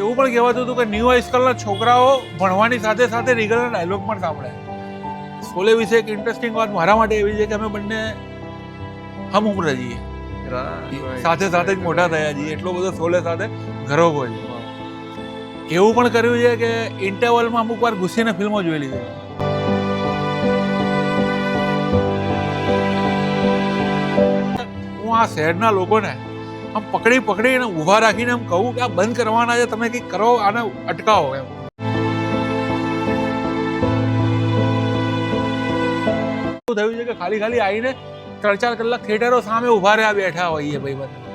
એવું પણ કહેવાતું હતું કે ન્યૂ હાઈસ્કૂલના છોકરાઓ ભણવાની સાથે સાથે રીગલના ડાયલોગ પણ સાંભળે. સ્કૂલે વિશે એક ઇન્ટરેસ્ટિંગ વાત મારા માટે એવી છે કે અમે બંને હમ ઉમર જઈએ સાથે સાથે જ મોટા થયા છીએ. એટલો બધો સોલે સાથે ઘરો હોય એવું પણ કર્યું છે કે ઇન્ટરવલમાં અમુક વાર ઘૂસીને ફિલ્મો જોઈ લીધી. હું આ શહેરના લોકોને આમ પકડી પકડી એને ઊભા રાખીને એમ કહું કે આ બંધ કરવાના છે, તમે કઈ કરો, આને અટકાવો એમ. થયું છે કે ખાલી ખાલી આવીને ત્રણ ચાર કલાક થિયેટરો સામે ઊભા રહ્યા બેઠા હોઈએ ભાઈ બધા.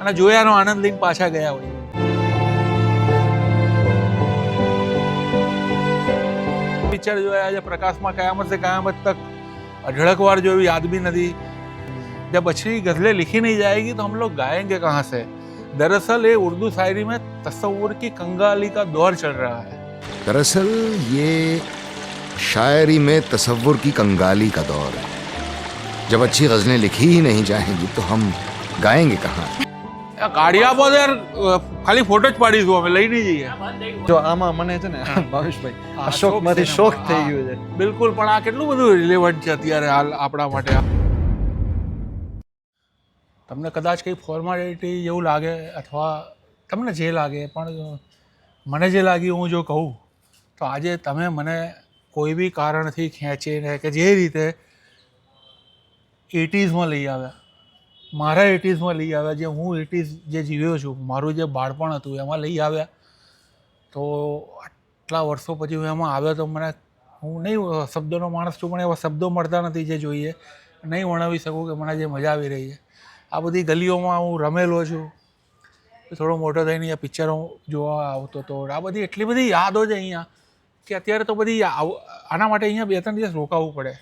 અને જોયાનો આનંદ લઈને પાછા ગયા હોઈએ. પિક્ચર જોયા છે, પ્રકાશમાં કયામત છે કયામત તક, અઢળક વાર જોયું યાદ બી નથી. जब अच्छी गज़लें लिखी नहीं जाएगी तो हम लोग गाएंगे कहाँ से दरअसल ये उर्दू शायरी में तस्वुर की कंगाली का दौर चल रहा है दरअसल ये शायरी में तसव्वुर की कंगाली का दौर है जब अच्छी गजलें लिखी ही नहीं जाएंगी तो हम गाएंगे कहाँ આ કાળિયા પર યાર અ, ખાલી ફોટો જ પાડીશું અમે લઈ નહીં જઈએ જો આમાં મને છે ને ભાવેશભાઈ આ આ શોખમાંથી શોખ શોખ છે થઈ એમાં. ગયું છે બિલકુલ પણ આ કેટલું બધું રિલેવન્ટ છે અત્યારે હાલ આપણા માટે તમને કદાચ કંઈ ફોર્માલિટી જેવું લાગે અથવા તમને જે લાગે, પણ મને જે લાગ્યું હું જો કહું, તો આજે તમે મને કોઈ બી કારણથી ખેંચીને કે જે રીતે એટીઝમાં લઈ આવ્યા, મારા એટીઝમાં લઈ આવ્યા, જે હું એટીઝ જે જીવ્યો છું, મારું જે બાળપણ હતું, એમાં લઈ આવ્યા, તો આટલા વર્ષો પછી હું એમાં આવ્યો તો મને, હું નહીં શબ્દોનો માણસ છું, પણ એવા શબ્દો મળતા નથી જે જોઈએ, નહીં વર્ણવી શકું કે મને જે મજા આવી રહી છે. આ બધી ગલીઓમાં હું રમેલો છું. થોડો મોટો થઈને અહીંયા પિક્ચરો જોવા આવતો હતો આ બધી એટલી બધી યાદો છે અહીંયા કે અત્યારે તો બધી આના માટે અહીંયા બે ત્રણ દિવસ રોકાવું પડે.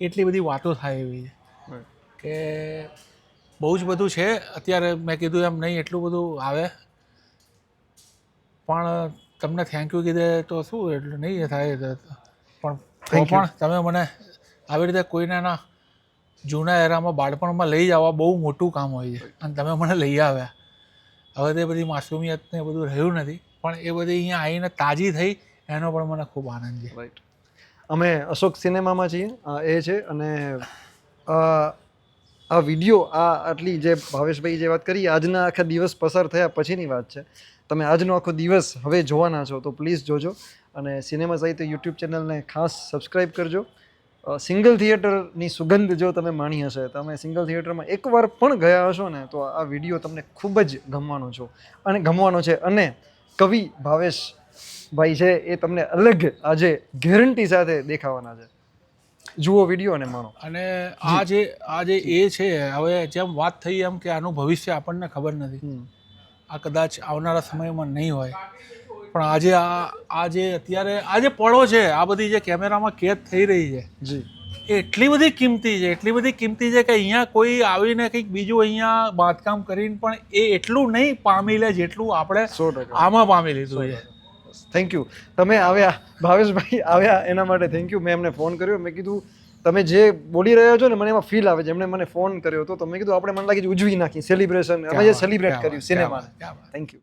એટલી બધી વાતો થાય એવી છે. કે બહુ જ બધું છે. અત્યારે મેં કીધું એમ નહીં એટલું બધું આવે. પણ તમને થેન્ક યુ કીધે તો શું એટલું નહીં થાય. પણ. પણ તમે મને આવી રીતે કોઈને ના જૂના એરામાં બાળપણમાં લઈ જવા બહુ મોટું કામ હોય છે. અને તમે મને લઈ આવ્યા. હવે તે બધી માસુમિયત ને બધું રહ્યું નથી. પણ એ બધી અહીંયા આવીને તાજી થઈ, એનો પણ મને ખૂબ આનંદ છે. અમે અશોક સિનેમામાં છીએ એ છે અને આ આ વીડિયો, આ આટલી જે ભાવેશભાઈ જે વાત કરી, આજના આખા દિવસ પસાર થયા પછીની વાત છે. તમે આજનો આખો દિવસ હવે જોવાના છો, તો પ્લીઝ જોજો. અને સિનેમા સાહિત્ય યુટ્યુબ ચેનલને ખાસ સબસ્ક્રાઈબ કરજો. સિંગલ થિયેટરની સુગંધ જો તમે માણી હશે તમે સિંગલ થિયેટરમાં એકવાર પણ ગયા હશો ને તો આ વીડિયો તમને ખૂબ જ ગમવાનો છો. અને ગમવાનો છે. અને કવિ ભાવેશ ભાઈ છે એ તમને અલગ આજે ગેરંટી સાથે દેખાવાના છે. જુઓ વીડિયો અને માણો. અને આ જે આ જે એ છે હવે જેમ વાત થઈ એમ કે આનું ભવિષ્ય આપણને ખબર નથી. આ કદાચ આવનારા સમયમાં નહીં હોય. પણ આજે આ આજે જે અત્યારે આ જે પળો છે. આ બધી જે કેમેરામાં કેદ થઈ રહી છે. જી. એટલી બધી કિંમતી છે એટલી બધી કિંમતી છે કે અહીંયા કોઈ આવીને કંઈક બીજું અહીંયા બાંધકામ કરીને પણ એ એટલું નહીં પામી લે જેટલું આપણે આમાં પામી લીધું છે. થેન્ક યુ તમે આવ્યા ભાવેશભાઈ આવ્યા એના માટે થેન્ક યુ મેં એમને ફોન કર્યો. મેં કીધું તમે જે બોલી રહ્યા છો ને મને એમાં ફીલ આવે છે. એમણે મને ફોન કર્યો હતો. તો મેં કીધું આપણે મને લાગે છે ઉજવી નાખી સેલિબ્રેશન અમે જે સેલિબ્રેટ કર્યું સિનેમા થેન્ક યુ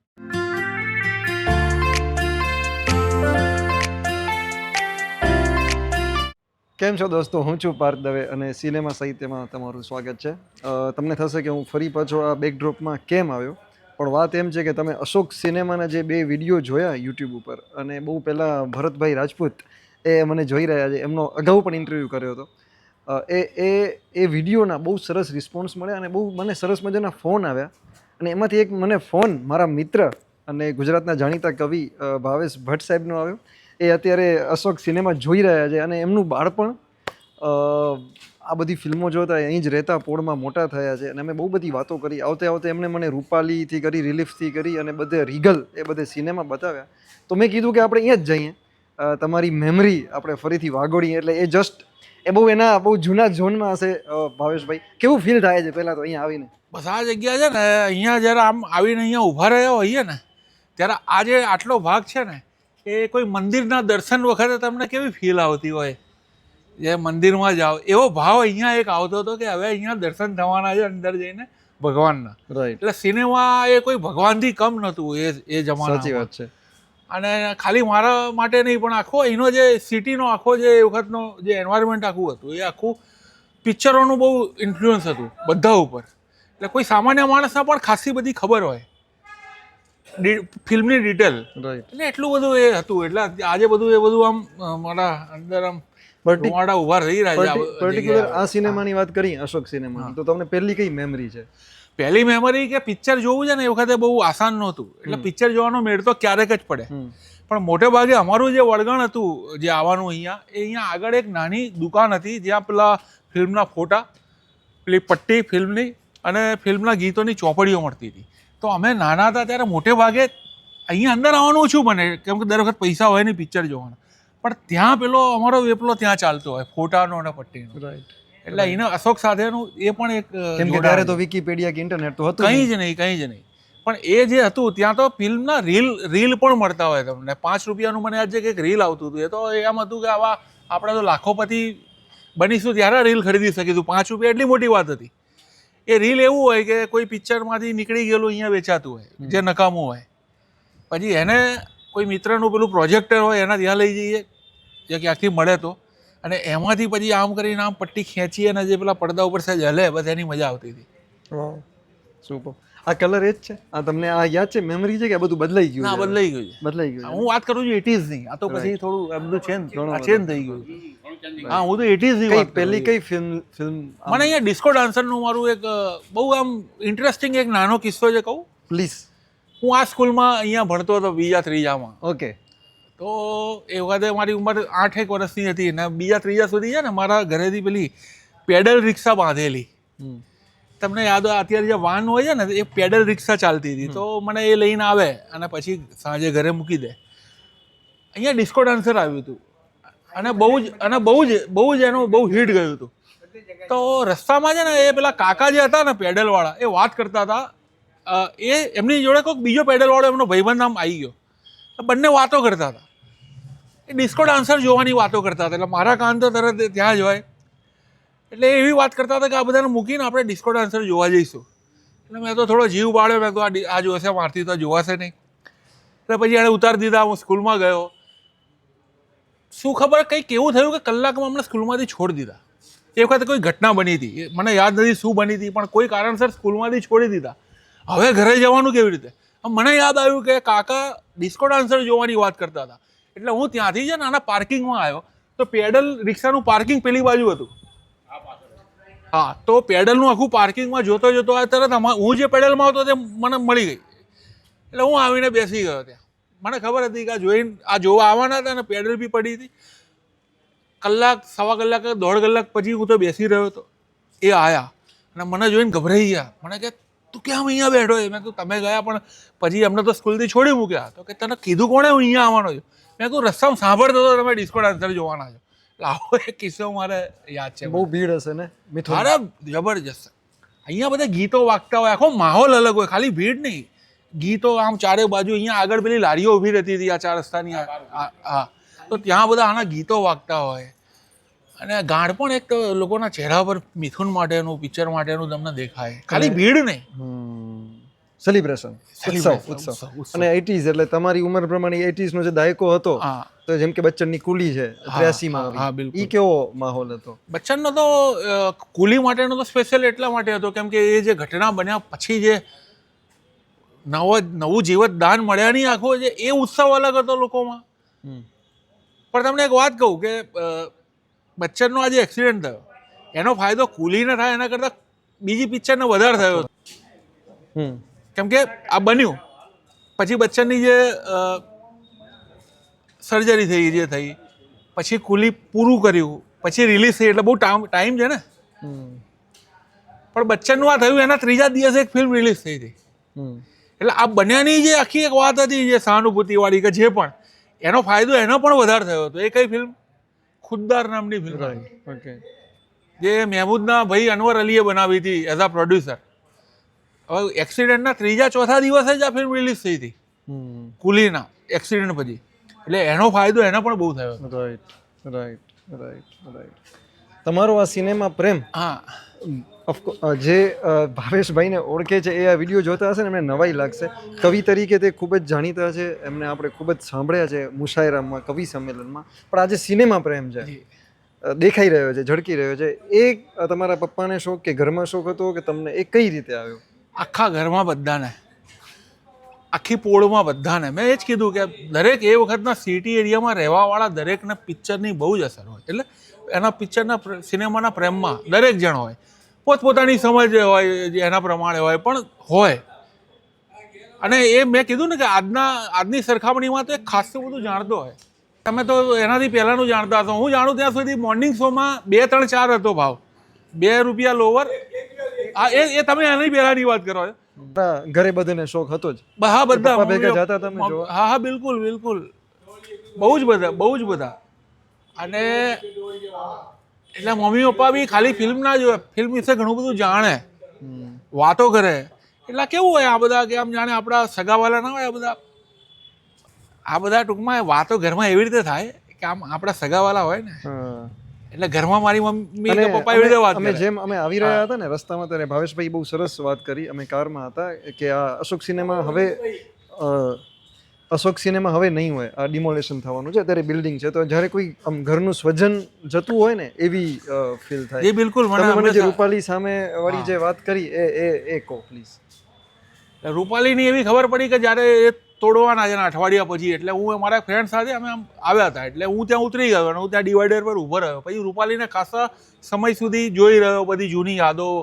કેમ છો દોસ્તો? હું છું પાર્થ દવે અને સિનેમા સાહિત્યમાં તમારું સ્વાગત છે. તમને થશે કે હું ફરી પાછો આ બેકડ્રોપમાં કેમ આવ્યો? પણ વાત એમ છે કે તમે અશોક સિનેમાના જે બે વીડિયો જોયા યુટ્યુબ ઉપર અને બહુ પહેલાં ભરતભાઈ રાજપૂત એ મને જોઈ રહ્યા છે, એમનો અગાઉ પણ ઇન્ટરવ્યૂ કર્યો હતો. એ એ એ વિડીયોના બહુ સરસ રિસ્પોન્સ મળ્યા અને બહુ મને સરસ મજાના ફોન આવ્યા. અને એમાંથી એક મને ફોન મારા મિત્ર અને ગુજરાતના જાણીતા કવિ ભાવેશ ભટ્ટ સાહેબનો આવ્યો. એ અત્યારે અશોક સિનેમા જોઈ રહ્યા છે અને એમનું બાળપણ આ બધી ફિલ્મો જોતા અહીં જ રહેતા પોળમાં મોટા થયા છે. અને અમે બહુ બધી વાતો કરી. આવતે આવતે એમણે મને રૂપાલીથી કરી, રિલીફથી કરી અને બધે રીગલ એ બધે સિનેમા બતાવ્યા. તો મેં કીધું કે આપણે અહીંયા જ જઈએ. તમારી મેમરી આપણે ફરીથી વાગોડીએ એટલે એ જસ્ટ એ બહુ એના બહુ જૂના ઝોનમાં હશે ભાવેશભાઈ. કેવું ફીલ થાય છે પહેલાં તો અહીંયા આવીને? બસ આ જગ્યા છે ને, અહીંયા જ્યારે આમ આવીને અહીંયા ઊભા રહ્યા હોઈએ ને, ત્યારે આજે આટલો ભાગ છે ને એ કોઈ મંદિરના દર્શન વખતે તમને કેવી ફીલ આવતી હોય? જે મંદિરમાં જાઓ. એવો ભાવ અહીંયા એક આવતો હતો કે હવે અહીંયા દર્શન થવાના છે અંદર જઈને ભગવાનના. એટલે સિનેમા એ કોઈ ભગવાનથી કમ નહોતું એ એ સાચી જમાનામાં વાત છે. અને ખાલી મારા માટે નહીં પણ આખો એનો જે સિટીનો આખો જે એ વખતનો જે એન્વાયરમેન્ટ આખું હતું એ આખું પિક્ચરોનું બહુ ઇન્ફ્લુઅન્સ હતું બધા ઉપર. એટલે કોઈ સામાન્ય માણસને પણ ખાસી બધી ખબર હોય. ફિલ્મની ડિટેલ. એટલે એટલું બધું એ હતું. એટલે આજે બધું એ બધું આમ મારા અંદર આમ રૂવાડા ઊભા રહી રહ્યા છે. પર્ટિક્યુલર આ સિનેમાની વાત કરી અશોક સિનેમા તો તમને પહેલી કઈ મેમરી છે? પહેલી મેમરી કે પિક્ચર જોવું છે ને એ વખતે બહુ આસાન નહોતું. એટલે પિક્ચર જોવાનો મેળ તો ક્યારેક જ પડે. પણ મોટે ભાગે અમારું જે વળગણ હતું જે આવવાનું અહીંયા એ અહીંયા આગળ એક નાની દુકાન હતી જ્યાં પેલા ફિલ્મના ફોટા પેલી પટ્ટી ફિલ્મની અને ફિલ્મના ગીતોની ચોપડીઓ મળતી હતી. તો અમે નાના હતા ત્યારે મોટે ભાગે અહીંયા અંદર આવવાનું ઓછું બને કેમ કે દર વખત પૈસા હોય ને પિક્ચર જોવાના. પણ ત્યાં પેલો અમારો વેપલો ત્યાં ચાલતો હોય ફોટાનો અને પટ્ટીનો. રાઈટ એટલે એને અશોક સાથેનું એ પણ એક કેમ કે ત્યારે તો વિકીપીડિયા કે ઇન્ટરનેટ તો હતું કંઈ જ નહીં કંઈ જ નહીં. પણ એ જે હતું ત્યાં તો ફિલ્મના રીલ રીલ પણ મળતા હોય તમને. પાંચ રૂપિયાનું મને આજે કંઈક રીલ આવતું હતું. એ તો એમ હતું કે આવા આપણે તો લાખોપતિ બનીશું ત્યારે રીલ ખરીદી શકીશું. પાંચ રૂપિયા એટલી મોટી વાત હતી. એ રીલ એવું હોય કે કોઈ પિક્ચરમાંથી નીકળી ગયેલું અહીંયા વેચાતું હોય જે નકામું હોય. પછી એને કોઈ મિત્રનું પેલું પ્રોજેક્ટર હોય એના ત્યાં લઈ જઈએ જે ક્યાંકથી મળે તો. અને એમાંથી પછી આમ કરીને આમ પટ્ટી ખેંચી અને જે પેલા પડદા ઉપર સહેજ હલે બસ એની મજા આવતી હતી. સુપર આ કલર એ જ છે. આ તમને આ યાદ છે? મેમરી છે કે આ બધું બદલાઈ ગયું બદલાઈ ગયું બદલાઈ ગયું હું વાત કરું છું ઇટ ઇઝ નહીં. આ તો પછી થોડું આ બધું ચેન્જ ચેન્જ થઈ ગયું. હા હું તો ઇટની કઈ વાત પહેલી કઈ ફિલ્મ ફિલ્મ મને અહીંયા ડિસ્કો ડાન્સરનું મારું એક બહુ આમ ઇન્ટરેસ્ટિંગ એક નાનો કિસ્સો છે કહું. પ્લીઝ હું આ સ્કૂલમાં અહીંયા ભણતો હતો બીજા ત્રીજામાં. ઓકે તો એ વખતે મારી ઉંમર આઠેક વર્ષની હતી ને બીજા ત્રીજા સુધી છે ને મારા ઘરેથી પેલી પેડલ રિક્ષા બાંધેલી. તમને યાદ હોય અત્યારે જે વાન હોય છે ને એ પેડલ રિક્ષા ચાલતી હતી. તો મને એ લઈને આવે અને પછી સાંજે ઘરે મૂકી દે. અહીંયા ડિસ્કો ડાન્સર આવ્યું હતું. અને બહુ જ, અને બહુ જ બહુ જ એનું બહુ હિટ ગયું હતું. તો રસ્તામાં છે ને એ પેલા કાકા જે હતા ને પેડલવાળા, એ વાત કરતા હતા એ એમની જોડે કોઈક બીજો પેડલવાળો એમનો ભાઈબંધ આમ આવી ગયો. બંને વાતો કરતા હતા. એ ડિસ્કો ડાન્સર જોવાની વાતો કરતા હતા. એટલે મારા કાન તો તરત ત્યાં જ હોય. એટલે એવી વાત કરતા હતા કે આ બધાને મૂકીને આપણે ડિસ્કો ડાન્સર જોવા જઈશું. એટલે મેં તો થોડો જીવ બાળ્યો, મેં તો આ જોશે, મારથી તો જોવાશે નહીં. એટલે પછી એણે ઉતારી દીધા, હું સ્કૂલમાં ગયો. શું ખબર કંઈક એવું થયું કે કલાકમાં અમને સ્કૂલમાંથી છોડી દીધા. એ વખતે કોઈ ઘટના બની હતી. મને યાદ નથી શું બની હતી, પણ કોઈ કારણસર સ્કૂલમાંથી છોડી દીધા. હવે ઘરે જવાનું કેવી રીતે? મને યાદ આવ્યું કે કાકા ડિસ્કો ડાન્સર જોવાની વાત કરતા હતા. એટલે હું ત્યાંથી છે ને આના પાર્કિંગમાં આવ્યો. તો પેડલ રિક્ષાનું પાર્કિંગ પેલી બાજુ હતું. હા, તો પેડલનું આખું પાર્કિંગમાં જોતો જોતો આ તરત હું જે પેડલમાં આવતો તે મને મળી ગઈ. એટલે હું આવીને બેસી ગયો ત્યાં. મને ખબર હતી કે આ જોઈને આ જોવા આવવાના હતા અને પેડલ બી પડી હતી. કલાક સવા કલાક દોઢ કલાક પછી હું તો બેસી રહ્યો હતો. એ આવ્યા અને મને જોઈને ગભરાઈ ગયા. મને કે તું કેમ અહીંયા બેઠો છે? મેં કહ્યું તમે ગયા પણ પછી અમને તો સ્કૂલથી છોડી મૂક્યા. તો કે તને કીધું કોણે હું અહીંયા આવવાનો છું? મેં કહ્યું રસ્તામાં સાંભળતો હતો તમે ડિસ્કો ડાન્સર જોવાના છો. એટલે આવો એક કિસ્સો મારે યાદ છે. બહુ ભીડ હશે ને મિથુન? અરે જબરજસ્ત. અહીંયા બધા ગીતો વાગતા હોય આખો માહોલ અલગ હોય ખાલી ભીડ નહીં. ગીતો આમ ચારે બાજુ અહીંયા આગળ પેલી લારીઓ ઊભી રહેતી હતી આ ચાર રસ્તાની હા તો ત્યાં બધા આના ગીતો વાગતા હોય. અને ગાઢ પણ એક લોકોના ચહેરા પર મિથુન માટેનું પિક્ચર માટેનું તમને દેખાય. ખાલી ભીડ નહીં. સેલિબ્રેશન ઉત્સવ ઉત્સવ. અને એટીઝ એટલે તમારી ઉંમર પ્રમાણે એટીઝ નો જે દાયકો હતો તો જેમ કે બચ્ચનની કુલી છે ત્ર્યાસી હા, બિલકુલ. ઈ કેવો માહોલ હતો? બચ્ચનનો તો કુલી માટેનો તો સ્પેશિયલ એટલા માટે હતો કેમ કે એ જે ઘટના બન્યા પછી જે નવો નવું જીવત દાન મળ્યાની આખો જે એ ઉત્સવ અલગ હતો લોકોમાં. પણ તમને એક વાત કહું કે બચ્ચનનો આજે એક્સિડન્ટ થયો. એનો ફાયદો કુલીને થાય એના કરતાં બીજી પિક્ચરને વધારે થયો. કેમ કે આ બન્યું. પછી બચ્ચનની જે સર્જરી થઈ જે થઈ પછી કુલી પૂરું કર્યું. પછી રિલીઝ થઈ એટલે બહુ ટાઈમ ટાઈમ છે ને. પણ બચ્ચનનું આ થયું એના ત્રીજા દિવસે એક ફિલ્મ રિલીઝ થઈ હતી. એટલે આ બન્યાની જે આખી એક વાત હતી જે સહાનુભૂતિવાળી કે જે પણ એનો ફાયદો એનો પણ વધારે થયો હતો. એ કઈ ફિલ્મ ખુદદાર નામની ફિલ્મ હતી. ઓકે જે મહેમૂદના ભાઈ અનવર અલીએ બનાવી હતી એઝ અ પ્રોડ્યુસર હવે એક્સિડન્ટના ત્રીજા ચોથા દિવસે જ આ ફિલ્મ રિલીઝ થઈ હતી. કુલીના એક્સિડન્ટ પછી. એટલે એનો ફાયદો એનો પણ બહુ થયો રાઈટ રાઈટ રાઈટ રાઈટ તમારો આ સિનેમા પ્રેમ? હા. જે ભાવેશભાઈને ઓળખે છે એ આ વીડિયો જોતા હશે ને એમને નવાઈ લાગશે. કવિ તરીકે તે ખૂબ જ જાણીતા છે એમને આપણે ખૂબ જ સાંભળ્યા છે મુશાયરામાં કવિ સંમેલનમાં. પણ આજે સિનેમા પ્રેમ છે દેખાઈ રહ્યો છે ઝળકી રહ્યો છે. એ તમારા પપ્પાને શોખ કે ઘરમાં શોખ હતો કે તમને એ કઈ રીતે આવ્યો? આખા ઘરમાં બધાને. આખી પોળમાં બધાને. મેં એ જ કીધું કે દરેક એ વખતના સિટી એરિયામાં રહેવાવાળા દરેકને પિક્ચરની બહુ જ અસર હોય. એટલે એના પિક્ચરના સિનેમાના પ્રેમમાં દરેક જણ હોય. પોતપોતાની સમજ હોય એના પ્રમાણે હોય પણ હોય. અને એ મેં કીધું ને કે આજના આજની સરખામણીમાં તો એક ખાસું બધું જાણતો હોય. તમે તો એનાથી પહેલાંનું જાણતા હશો. હું જાણું ત્યાં સુધી મોર્નિંગ શોમાં બે ત્રણ ચાર હતો ભાવ. બે રૂપિયા લોવર હા એ એ તમે એની પહેલાંની વાત કરો. છો ઘરે બધાને શોખ હતો જ. હા બધા. ભેગા જતા તમે હા હા બિલકુલ બિલકુલ. બહુ જ બધા બહુ જ બધા. અને એટલે મમ્મી પપ્પા બી ખાલી ફિલ્મ ના જોવે. ફિલ્મ વિશે ઘણું બધું જાણે. વાતો કરે. એટલે કેવું હોય આ બધા કે આમ જાણે આપણા સગાવાલા ના હોય આ બધા? આ બધા ટૂંકમાં વાતો ઘરમાં એવી રીતે થાય કે આમ આપણા સગાવાલા હોય ને. એટલે ઘરમાં મારી મમ્મી અને કે પપ્પા એવી રીતે વાત અમે જેમ અમે આવી રહ્યા હતા ને રસ્તામાં ત્યારે ભાવેશભાઈ બહુ સરસ વાત કરી. અમે કારમાં હતા કે આ અશોક સિનેમા હવે અશોક સિનેમા હવે નહીં હોય આ ડિમોલેશન થવાનું છે અત્યારે બિલ્ડિંગ છે. તો જ્યારે કોઈ આમ ઘરનું સ્વજન જતું હોય ને એવી ફીલ થાય. એ બિલકુલ મને જે રૂપાલી સામે વાળી જે વાત કરી એ એ એ કહો પ્લીઝ રૂપાલીની એવી ખબર પડી કે જ્યારે એ તોડવાના છે અઠવાડિયા પછી એટલે હું મારા ફ્રેન્ડ સાથે અમે આમ આવ્યા હતા એટલે હું ત્યાં ઉતરી ગયો અને હું ત્યાં ડિવાઈડર પર ઊભો રહ્યો. પછી રૂપાલીને ખાસા સમય સુધી જોઈ રહ્યો બધી જૂની યાદો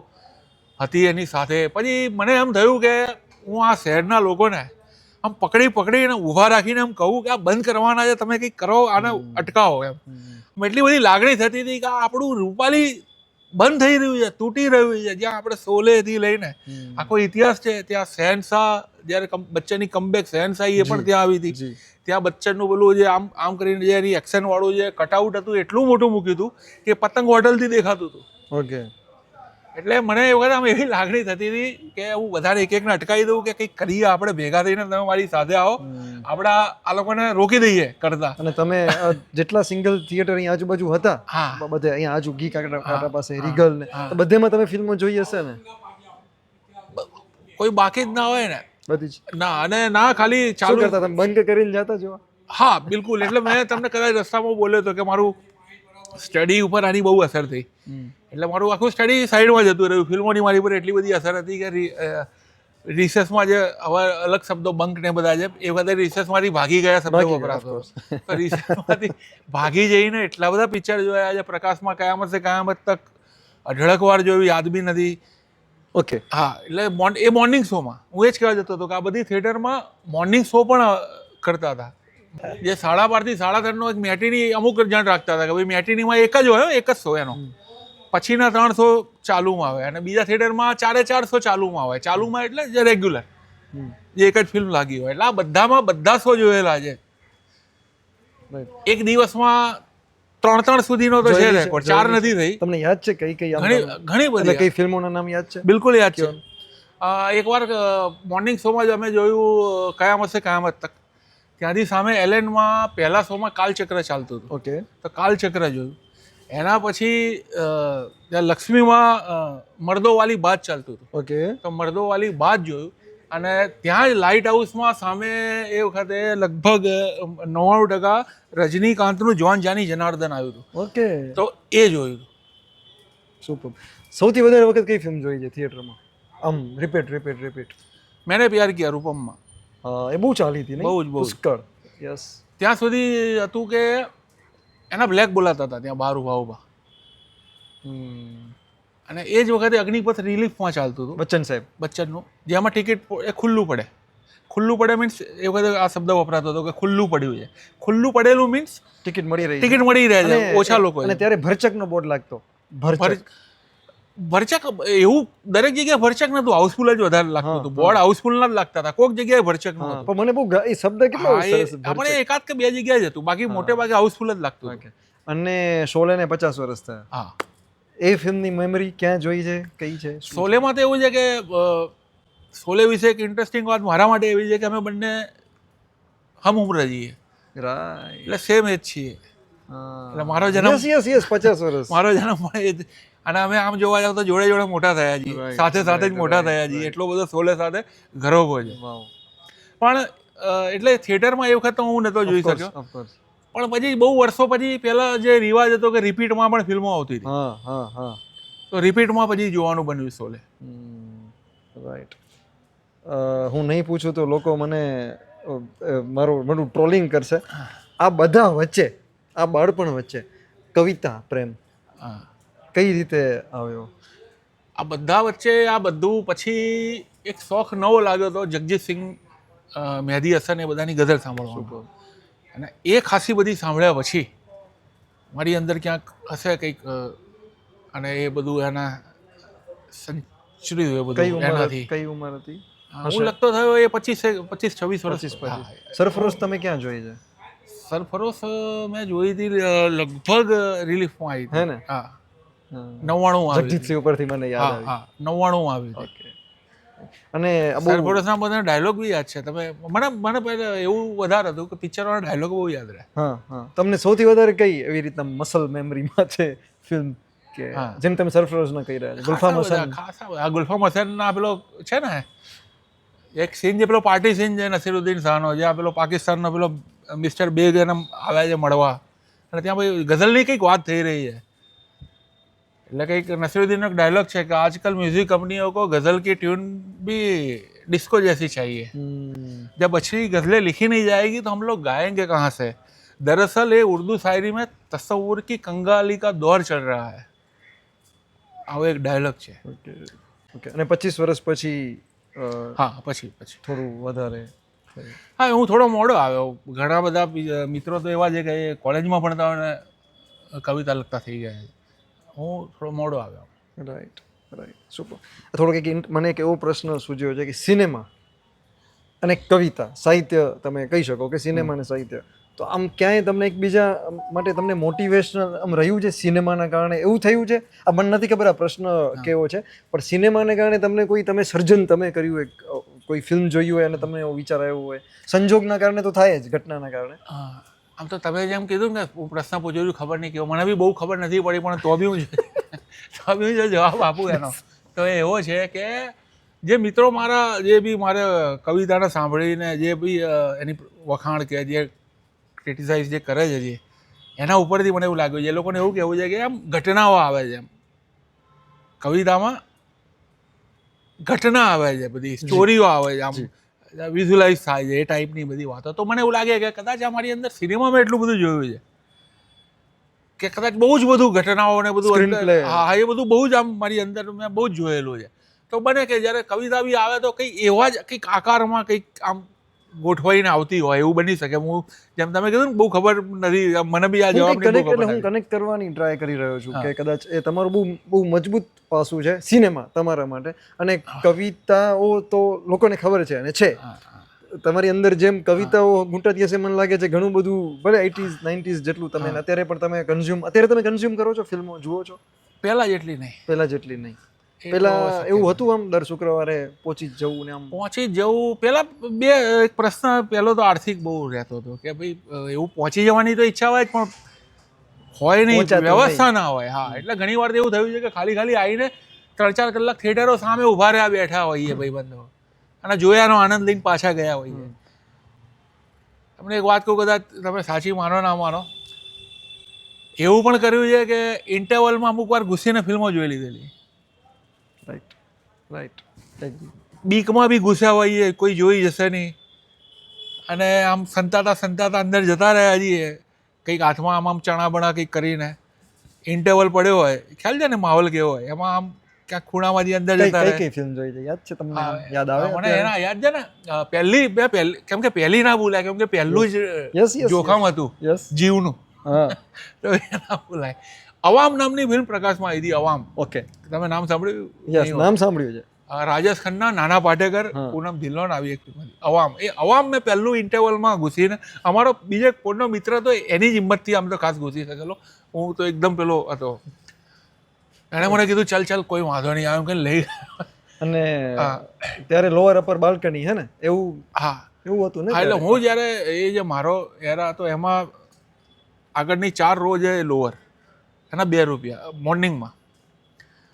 હતી એની સાથે. પછી મને એમ થયું કે હું આ શહેરના લોકોને આમ પકડી પકડી એને ઊભા રાખીને એમ કહું કે આ બંધ કરવાના છે તમે કંઈક કરો આને અટકાવો એમ. એટલી બધી લાગણી થતી હતી કે આપણું રૂપાલી બંધ થઈ રહ્યું છે તૂટી રહ્યું છે જ્યાં આપણે સોલેથી લઈને આખો ઇતિહાસ છે ત્યાં શહેનશાહ જ્યારે બચ્ચનની કમબેક શહેનશાહી એ પણ ત્યાં આવી હતી. ત્યાં બચ્ચનનું પેલું જે આમ આમ કરીને જે એની એક્શન વાળું જે કટઆઉટ હતું એટલું મોટું મૂક્યું હતું કે પતંગ હોટલથી દેખાતું હતું. ઓકે. એટલે મને એ વખત આમ એવી લાગણી થતી હતી કે હું બધાને એક એકને અટકાવી દઉં કે કંઈક કરીએ આપણે ભેગા થઈને તમે મારી સાથે આવો. આપણા આ લોકોને રોકી દઈએ કરતા. અને તમે જેટલા સિંગલ થિયેટર અહીં આજુબાજુ હતા હા. બધે અહીંયા આજુ ગી કાકડા પાસે રીગલ ને બધેમાં તમે ફિલ્મો જોઈ હશે ને? કોઈ બાકી જ ના હોય ને. બધી જ. ના અને ના ખાલી ચાલુ કરતા તમે બંધ કરીને જતા જોવા હા બિલકુલ. એટલે મેં તમને કદાચ રસ્તામાં બોલ્યો હતો કે મારું સ્ટડી ઉપર આની બહુ અસર થઈ. એટલે મારું આખું સ્ટડી સાઈડમાં જતું રહ્યું ફિલ્મોની મારી પર એટલી બધી અસર હતી કે રિસર્ચમાં જે હવે અલગ શબ્દો બંક ને બધા છે એ બધા રિસર્ચમાંથી ભાગી ગયા શબ્દો વપરાતો તો રિસર્ચમાંથી ભાગી જઈને એટલા બધા પિક્ચર જોયા છે પ્રકાશમાં કયામત છે કયામત તક અઢળક વાર જોયું યાદ બી નથી. ઓકે હા એટલે એ મોર્નિંગ શોમાં હું એ જ કહેવા જતો હતો કે આ બધી થિયેટરમાં મોર્નિંગ શો પણ કરતા હતા. જે સાડા બારથી સાડા ત્રણનો એક મેટીની અમુક જણ રાખતા હતા કે ભાઈ મેટીનીમાં એક જ હોય એક જ શો એનો. પછીના ત્રણ શો ચાલુમાં આવે અને બીજા થિયેટરમાં ચારે ચારસો ચાલુમાં આવે. ચાલુમાં એટલે જે રેગ્યુલર જે એક જ ફિલ્મ લાગી હોય. એટલે આ બધામાં બધા શો જોયેલા છે. એક દિવસમાં ત્રણ ત્રણ સુધીનો તો છે રેકોર્ડ ચાર નથી થઈ. તમને યાદ છે કઈ કઈ ઘણી ઘણી બધી કઈ ફિલ્મોના નામ યાદ છે? બિલકુલ યાદ છે. એકવાર મોર્નિંગ શોમાં જ અમે જોયું કયામત છે કયામત તક. ત્યાંથી સામે એલેનમાં પહેલા શોમાં કાલચક્ર ચાલતું હતું. ઓકે. તો કાલચક્ર જોયું. એના પછી ત્યાં લક્ષ્મીમાં મર્દોવાલી બાદ ચાલતું હતું. ઓકે. તો મર્દોવાલી બાદ જોયું અને ત્યાં જ લાઇટ હાઉસમાં સામે એ વખતે લગભગ નવ્વાણું ટકા રજનીકાંતનું જોન જાની જનાર્દન આવ્યું હતું. ઓકે. તો એ જોયું સુપર સૌથી વધારે વખત કઈ ફિલ્મ જોઈ છે થિયેટરમાં આમ રિપીટ રિપીટ રિપીટ મેને પ્યાર કિયા રૂપમમાં. એ બહુ ચાલી હતી બહુ જ, બહુ પુષ્કળ. યસ ત્યાં સુધી હતું કે એના બ્લેક બોલાતા હતા ત્યાં બહાર ઊભા ઊભા. અને એ જ વખતે અગ્નિપથ રિલીફમાં ચાલતું હતું. બચ્ચન સાહેબ. બચ્ચનનું. જેમાં ટિકિટ એ ખુલ્લું પડે. ખુલ્લું પડે મીન્સ એ વખતે આ શબ્દ વપરાતો હતો કે ખુલ્લું પડ્યું છે. ખુલ્લું પડેલું મીન્સ ટિકિટ મળી રહી ટિકિટ મળી રહે છે ઓછા લોકો અને ત્યારે ભરચકનો બોર્ડ લાગતો. ભરચક. ભરચક એવું દરેક જગ્યાએ ભરચક નતું હાઉસફુલ જ વધારે લાગતું હતું. બોર્ડ હાઉસફુલ ના જ લાગતા હતા. કોઈક જગ્યાએ ભરચક નતું પણ મને બહુ એ શબ્દ કેટલો આપણે એકાદ કે બે જગ્યાએ જ હતું. બાકી મોટે ભાગે હાઉસફુલ જ લાગતું હતું. અને શોલે ને પચાસ વર્ષ થયા. હા. એ ફિલ્મની મેમરી ક્યાં જોઈ છે? કઈ છે? સોલેમાં શોલેમાં તો એવું છે કે સોલે શોલે વિશે એક ઇન્ટરેસ્ટિંગ વાત મારા માટે એવી છે કે અમે બંને હમ ઉમ્ર જઈએ. એટલે સેમ એજ છીએ. એટલે મારો જન્મ યસ યસ પચાસ વર્ષ. મારો જન્મ એ અને અમે આમ જોવા જાવ તો જોડે જોડે મોટા થયા છીએ. સાથે સાથે જ મોટા થયા છીએ. એટલો બધો સોલે સાથે ઘરોબો છે પણ એટલે થિયેટરમાં એ વખત તો હું નતો જોઈ શક્યો. પણ પછી બહુ વર્ષો પછી પહેલા જે રિવાજ હતો કે રિપીટમાં પણ ફિલ્મો આવતી હતી. હા હા હા. તો રિપીટમાં પછી જોવાનું બન્યું સોલે. રાઈટ હું નહીં પૂછું તો લોકો મને મારું મારું ટ્રોલિંગ કરશે. આ બધા વચ્ચે આ બાળપણ વચ્ચે કવિતા પ્રેમ. કઈ રીતે આવ્યો? આ બધા વચ્ચે આ બધું પછી એક શોખ નવો લાગ્યો હતો જગજીત સિંહ અ, મહેદી હસન એ બધાની ગઝલ સાંભળવાનો. અને એ ખાસી બધી સાંભળ્યા પછી મારી અંદર ક્યાંક હશે કંઈક અને એ બધું એના સંચર્યું એ બધું એનાથી. કઈ ઉંમર હતી? હા, લગતો થયો એ પચીસ પચીસ છવ્વીસ વર્ષ. સરફરોશ તમે ક્યાં જોઈ છે? સરફરોશ મેં જોઈ હતી લગભગ રિલીફમાં આવી હે હતી ને? હા. નવ્વાણું. જગજીતસિંહ ઉપરથી મને યાદ આવી. નવ્વાણું આવ્યું અને સરફરોશના બધા ડાયલોગ બી યાદ છે. તમે મને મને પહેલા એવું વધારે હતું કે પિક્ચરવાળા ડાયલોગ બહુ યાદ રહે. હા હા. તમને સૌથી વધારે કઈ એવી રીતના મસલ મેમરીમાં છે ફિલ્મ કે જેમ તમે સરફરોશના કહી રહ્યા છો ગુલ્ફામ હસન આ ગુલ્ફામ હસનના પેલો છે ને એક સીન જે પેલો પાર્ટી સીન છે નસીરુદ્દીન શાહનો જે આ પેલો પાકિસ્તાનનો પેલો મિસ્ટર બેગ એને આવ્યા છે મળવા. અને ત્યાં ભાઈ ગઝલની કંઈક વાત થઈ રહી છે. એટલે કંઈક નસીરુદ્દીનનો એક ડાયલોગ છે કે આજકલ म्यूजिक कंपनियों को गज़ल की ट्यून भी डिस्को जैसी चाहिए હમ. जब अच्छी गज़लें लिखी नहीं जाएगी तो हम लोग गाएंगे कहाँ से दरअसल ये उर्दू शायरी में तस्वुर की कंगाली का दौर चल रहा है આવો એક ડાયલોગ છે ઓકે ઓકે અને પચીસ વર્ષ પછી અ, હા પછી પછી થોડું વધારે થયું. હા હું થોડો મોડો આવ્યો ઘણા બધા બી- મિત્રો તો એવા છે કે એ કોલેજમાં ભણતા હોય ને કવિતા લખતા થઈ ગયા છે હું થોડો મોડો આવ્યો. રાઈટ રાઈટ સુપર થોડો ઇન્ટ- મને એક એવો પ્રશ્ન સૂજ્યો છે કે સિનેમા અને કવિતા સાહિત્ય તમે કહી શકો કે સિનેમા અને સાહિત્ય. તો આમ ક્યાંય તમને એકબીજા માટે તમને મોટિવેશનલ આમ રહ્યું છે સિનેમાના કારણે? એવું થયું છે? આ મને નથી ખબર આ પ્રશ્ન કેવો છે પણ સિનેમાને કારણે તમને કોઈ તમે સર્જન તમે કર્યું એક કોઈ ફિલ્મ જોઈ હોય અને તમને એવો વિચાર આવ્યો હોય. સંજોગના કારણે તો થાય જ ઘટનાના કારણે. આમ તો તમે જેમ કીધું ને પ્રશ્ન પૂછ્યો છું ખબર નહીં કેવો. મને બી બહુ ખબર નથી પડી પણ તો બી હું તો બી હું જવાબ આપું એનો. તો એ એવો છે કે જે મિત્રો મારા જે બી મારે કવિતાને સાંભળીને જે બી એની વખાણ કે જે ક્રિટિસાઇઝ જે કરે છે જે એના ઉપરથી મને એવું લાગ્યું છે. એ લોકોને એવું કહેવું છે કે આમ ઘટનાઓ આવે છે એમ. કવિતામાં ઘટના આવે છે બધી સ્ટોરીઓ આવે છે. આમ વિઝ્યુલાઇઝ થાય છે એ ટાઈપની બધી વાતો. તો મને એવું લાગે કે કદાચ આ મારી અંદર સિનેમામાં એટલું બધું જોયું છે. કે કદાચ બહુ જ બધું ઘટનાઓ ને બધું હા એ બધું બહુ જ આમ મારી અંદર મેં બહુ જ જોયેલું છે. તો બને કે જ્યારે કવિતા બી આવે તો કંઈક એવા જ કંઈક આકારમાં કંઈક આમ ગોઠવાઈને આવતી હોય એવું બની શકે. હું જેમ તમે કીધું ને બહુ ખબર નથી. મને બી આ જવાબ કનેક્ટ એટલે હું કનેક્ટ કરવાની ટ્રાય કરી રહ્યો છું કે કદાચ એ તમારું બહુ બહુ મજબૂત પાસું છે સિનેમા તમારા માટે. અને કવિતાઓ તો લોકોને ખબર છે અને છે. તમારી અંદર જેમ કવિતાઓ ઘૂંટાતી હશે મને લાગે છે ઘણું બધું ભલે એટીઝ નાઇન્ટીઝ જેટલું તમે અત્યારે પણ તમે કન્ઝ્યુમ અત્યારે તમે કન્ઝ્યુમ કરો છો ફિલ્મો જુઓ છો? પહેલાં જેટલી નહીં. પહેલા જેટલી નહીં. શક્ય એવું હતું આમ દર શુક્રવારે પહોંચી જ જવું ને આમ? પહોંચી જવું. પેલા બે એક પ્રશ્ન પેલો તો આર્થિક બહુ રહેતો હતો કે ભાઈ એવું પહોંચી જવાની તો ઈચ્છા હોય પણ હોય નહીં વ્યવસ્થા ના હોય. હા એટલે ઘણી વાર એવું થયું છે કે ખાલી ખાલી આવીને ત્રણ ચાર કલાક થિયેટરો સામે ઊભા રહ્યા બેઠા હોઈએ ભાઈબંધો. અને જોયાનો આનંદ લઈને પાછા ગયા હોઈએ. તમને એક વાત કહું કદાચ તમે સાચી માનો ના માનો. એવું પણ કર્યું છે કે ઇન્ટરવલમાં અમુક વાર ઘૂસીને ફિલ્મો જોઈ લીધેલી. રાઈટ રાઈટ બીકમાં બી ઘૂસ્યા હોઈએ કોઈ જોઈ જશે નહીં. અને આમ સંતાતા સંતાતા અંદર જતા રહ્યા છીએ. કંઈક હાથમાં આમ આમ ચણા બણા કંઈક કરીને. ઇન્ટરવલ પડ્યો હોય. ખ્યાલ છે ને માહોલ કેવો હોય? એમાં આમ ક્યાંક ખૂણામાંથી અંદર જતા રહે. કઈ ફિલ્મ જોઈ યાદ છે તમને? યાદ આવે મને એના યાદ છે ને? પહેલી બે પહેલી કેમ કે પહેલી ના ભૂલાય કેમ કે પહેલું જ જોખમ હતું. જીવનું. હા. તો એ ના ભૂલાય. અવામ નામની ફિલ્મ પ્રકાશમાં આવી હતી અવામ. ઓકે તમે નામ સાંભળ્યું? યસ નામ સાંભળ્યું છે. રાજેશ ખન્ના નાના પાટેકર પૂનમ ધિલ્લોન આવી એક અવામ. એ અવામ મેં પહેલું ઇન્ટરવલમાં ઘૂસીને અમારો બીજો કોઈનો મિત્ર તો એની જ હિંમતથી આમ તો ખાસ ઘૂસી શકેલો હું તો એકદમ પેલો હતો. એણે મને કીધું ચાલ ચાલ કોઈ વાંધો નહીં. આવ્યો કે લઈ અને. ત્યારે લોઅર અપર બાલ્કની હે ને એવું હા. એવું હતું ને એટલે હું જ્યારે એ જે મારો એરા હતો એમાં આગળની ચાર રો છે લોઅર એના બે રૂપિયા મોર્નિંગમાં.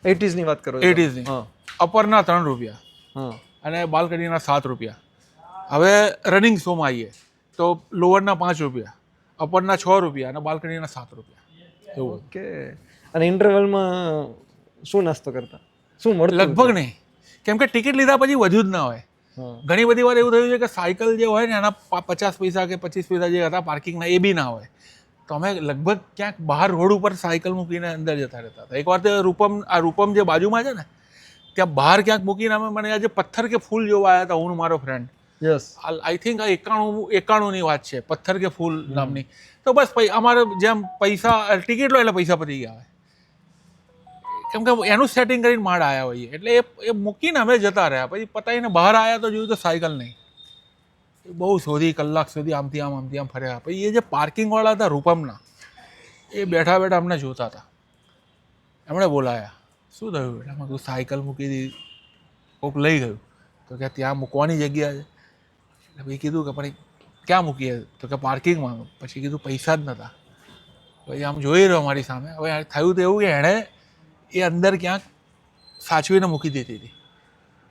એટીઝની વાત કરો એટીઝની 80s ની. હા. અપરના ત્રણ રૂપિયા. અને બાલ્કનીના સાત રૂપિયા. હવે રનિંગ શોમાં આવીએ તો લોઅરના પાંચ રૂપિયા અપરના છ રૂપિયા અને બાલકનીના સાત રૂપિયા. એવું ઓકે. અને ઇન્ટરવલમાં શું નાસ્તો કરતા? શું મળતું લગભગ નહીં. કેમ કે ટિકિટ લીધા પછી વધુ જ ના હોય. ઘણી બધી વાર એવું થયું છે કે સાયકલ જે હોય ને એના પચાસ પૈસા કે પચીસ પૈસા જે હતા પાર્કિંગના એ બી ના હોય. તો અમે લગભગ ક્યાંક બહાર રોડ ઉપર સાયકલ મૂકીને અંદર જતા રહેતા હતા. એકવાર તે રૂપમ આ રૂપમ જે બાજુમાં છે ને ત્યાં બહાર ક્યાંક મૂકીને અમે મને આજે પથ્થર કે ફૂલ જોવા આવ્યા હતા હું મારો ફ્રેન્ડ યસ આઈ થિંક આ એકાણું એકાણુંની વાત છે પથ્થર કે ફૂલ નામની. તો બસ અમારે જેમ પૈસા ટિકિટ લો એટલે પૈસા પતી ગયા હોય. કેમ કે એનું સેટિંગ કરીને માડ આવ્યા હોઈએ. એટલે એ મૂકીને અમે જતા રહ્યા. પછી પતાવીને બહાર આવ્યા તો જોયું તો સાયકલ નહીં. બહુ શોધી, કલાક સુધી આમથી આમ આમથી આમ ફર્યા. પછી એ જે પાર્કિંગવાળા હતા રૂપમના, એ બેઠા બેઠા અમને જોતા હતા. એમણે બોલાયા, શું થયું એટલે મેં કીધું સાયકલ મૂકી દીધી કોક લઈ ગયું. તો કે ત્યાં મૂકવાની જગ્યા છે. એટલે પછી કીધું કે પણ ક્યાં મૂકીએ? તો કે પાર્કિંગમાં પછી કીધું પૈસા જ નહોતા પછી આમ જોઈ રહ્યો મારી સામે. હવે થયું તો એવું કે એણે એ અંદર ક્યાંક સાચવીને મૂકી દીધી હતી.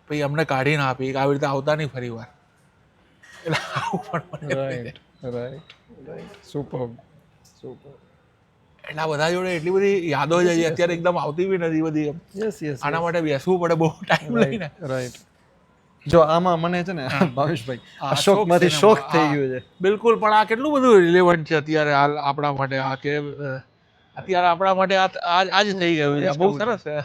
પછી અમને કાઢીને આપી. આવી રીતે આવતા નહીં ફરી વાર. એટલે આવું પણ right right right super super એટલે આ બધા જોડે એટલી બધી યાદો છે જે અત્યારે એકદમ આવતી બી નથી બધી. યસ યસ આના માટે બેસવું પડે બહુ ટાઈમ લઈને. રાઈટ જો આમાં મને છે ને ભાવેશભાઈ આ શોખ થઈ ગયો છે. બિલકુલ પણ આ કેટલું બધું રિલેવન્ટ છે અત્યારે હાલ આપણા માટે? આ કે અત્યારે આપણા માટે આ આ આ થઈ ગયું છે. બહુ સરસ છે.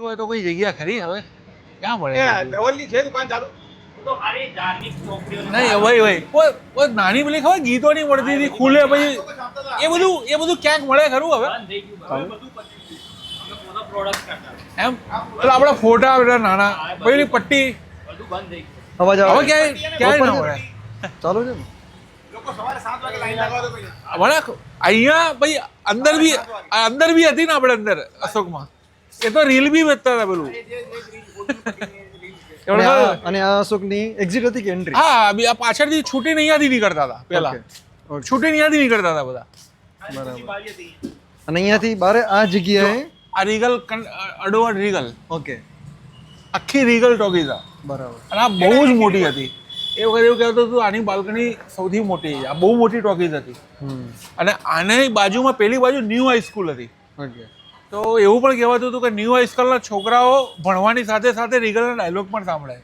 તો હોય તો કોઈ જગ્યા ખરી હવે? ક્યાં મળે નહીં ભાઈ ભાઈ કોઈ કોઈ નાની પેલી ખબર ગીતો નહીં મળતી હતી ખુલે પછી. એ બધું એ બધું ક્યાંક મળે ખરું હવે? એમ? પેલા આપણા ફોટા બધા નાના. પેલી પટ્ટી. અવાજ હવે ક્યાંય ક્યાંય ના મળે. ચાલુ છે અહીંયા ભાઈ અંદર બી અંદર બી હતી ને આપણે અંદર અશોકમાં. એ તો રીલ બી વેચતા હતા પેલું. અને આ- અને આ અશોકની એક્ઝિટ હતી કે એન્ટ્રી હા બી આ પાછળથી નહીં અહીંયાથી નીકળતા હતા પેલા છૂટી નહીં અહીંયાથી નીકળતા હતા બધા. બરાબર અને અહીંયાથી બારે આ જગ્યાએ? આ રીગલ અડોવર રીગલ ઓકે આખી રીગલ ટોકીઝ આ બરાબર. અને આ બહુ જ મોટી હતી. એ વખતે એવું કહેતો હતું આની બાલ્કની સૌથી મોટી આ બહુ મોટી ટોકીઝ હતી. અને આની બાજુમાં પેલી બાજુ ન્યૂ હાઈસ્કૂલ હતી. ઓકે તો એવું પણ કહેવાતું હતું કે ન્યૂ હાઈસ્કૂલના છોકરાઓ ભણવાની સાથે સાથે રીગલના ડાયલોગ પણ સાંભળે.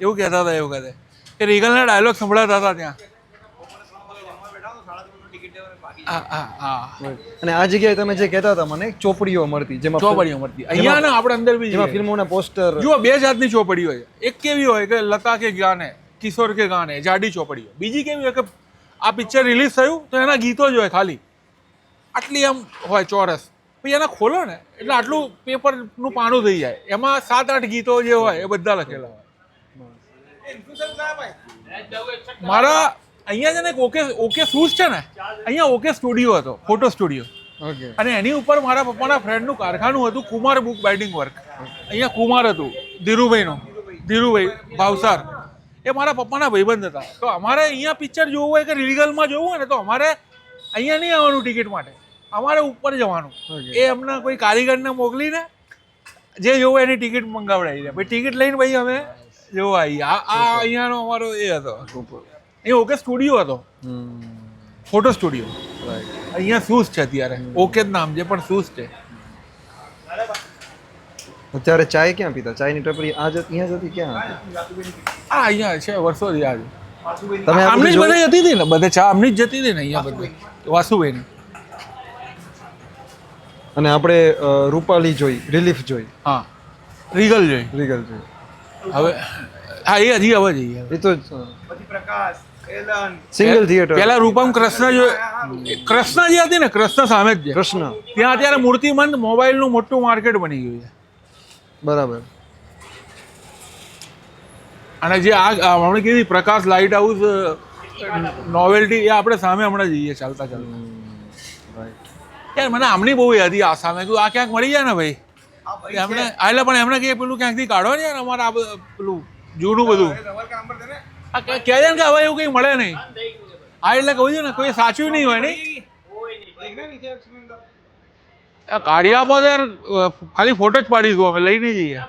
એવું કહેતા હતા એવું કહેતા કે રીગલના ડાયલોગ સંભળાતા હતા ત્યાં. અને આ જગ્યાએ તમે જે કહેતા હતા મને ચોપડીઓ મળતી જેમાં ચોપડીઓ મળતી. અહીંયા ને આપણે અંદર બી જેમાં ફિલ્મો ફિલ્મોના પોસ્ટર જુઓ બે જાતની ચોપડીઓ હોય. એક કેવી હોય કે લતા કે ગાને કિશોર કે ગાને જાડી ચોપડીઓ બીજી કેવી હોય કે આ પિક્ચર રિલીઝ થયું તો એના ગીતો જ હોય ખાલી. આટલી આમ હોય ચોરસ. પછી એના ખોલો ને એટલે આટલું પેપરનું પાનું થઈ જાય. એમાં સાત આઠ ગીતો જે હોય એ બધા લખેલા હોય. મારા અહીંયા છે ને ઓકે ઓકે શૂઝ છે ને અહીંયા ઓકે સ્ટુડિયો હતો ફોટો સ્ટુડિયો ઓકે અને એની ઉપર મારા પપ્પાના ફ્રેન્ડનું કારખાનું હતું કુમાર બુક બાઇડિંગ વર્ક અહીંયા કુમાર હતું ધીરુભાઈનું ધીરુભાઈ ભાવસાર. એ મારા પપ્પાના ભાઈબંધ હતા. તો અમારે અહીંયા પિક્ચર જોવું હોય કે રીગલમાં જોવું હોય ને તો અમારે અહીંયા નહીં આવવાનું ટિકિટ માટે. અમારે ઉપર જવાનું. એ એમના કોઈ કારીગરને મોકલીને જે જોવું એની ટિકિટ મંગાવડાવી દે. પછી ટિકિટ લઈને પછી અમે જોવા આવીએ. આ આ અહીંયાનો અમારો એ હતો. એ ઓકે સ્ટુડિયો હતો. Photo studio. અહીંયા શૂઝ છે અત્યારે. ઓકે જ નામ છે પણ શૂઝ છે. અત્યારે ચાય ક્યાં પીતા? ચાયની ટપરી આ જ અહીંયા જ હતી ક્યાં હતી આ અહીંયા છે વર્ષોથી આજ તમે આમની જ બધી જતી હતી ને બધે ચા આમની જ જતી હતી ને અહીંયા બધે. વાસુભાઈની. અને આપણે રૂપાલી જોઈ રિલીફ જોઈ. હા. રીગલ જોઈ. રીગલ જોઈ. હવે હા એ હજી હવે જઈએ. એ તો સિંગલ થિયેટર પેલા રૂપમ કૃષ્ણ જો કૃષ્ણ જે હતી ને કૃષ્ણ સામે જ કૃષ્ણ. ત્યાં અત્યારે મૂર્તિમંત મોબાઈલનું મોટું માર્કેટ બની ગયું છે. બરાબર. અને જે આ હમણાં કીધી પ્રકાશ લાઇટ હાઉસ નોવેલ્ટી એ આપણે સામે હમણાં જઈએ ચાલતા ચાલતા. યાર મને આમની બહુ યાદી આશા મેં કીધું આ ક્યાંક મળી જાય ને ભાઈ? એમને આ એટલે પણ એમને કે પેલું ક્યાંકથી કાઢો ને યાર અમારે આ પેલું જૂનું બધું. આ કહે છે ને કે હવે એવું કંઈ મળે નહીં. હા એટલે કહું છું ને કોઈ સાચું નહીં હોય નહીં? કાઢ્યા કાઢી યાર ખાલી ફોટો જ પાડીશું અમે લઈને જઈએ.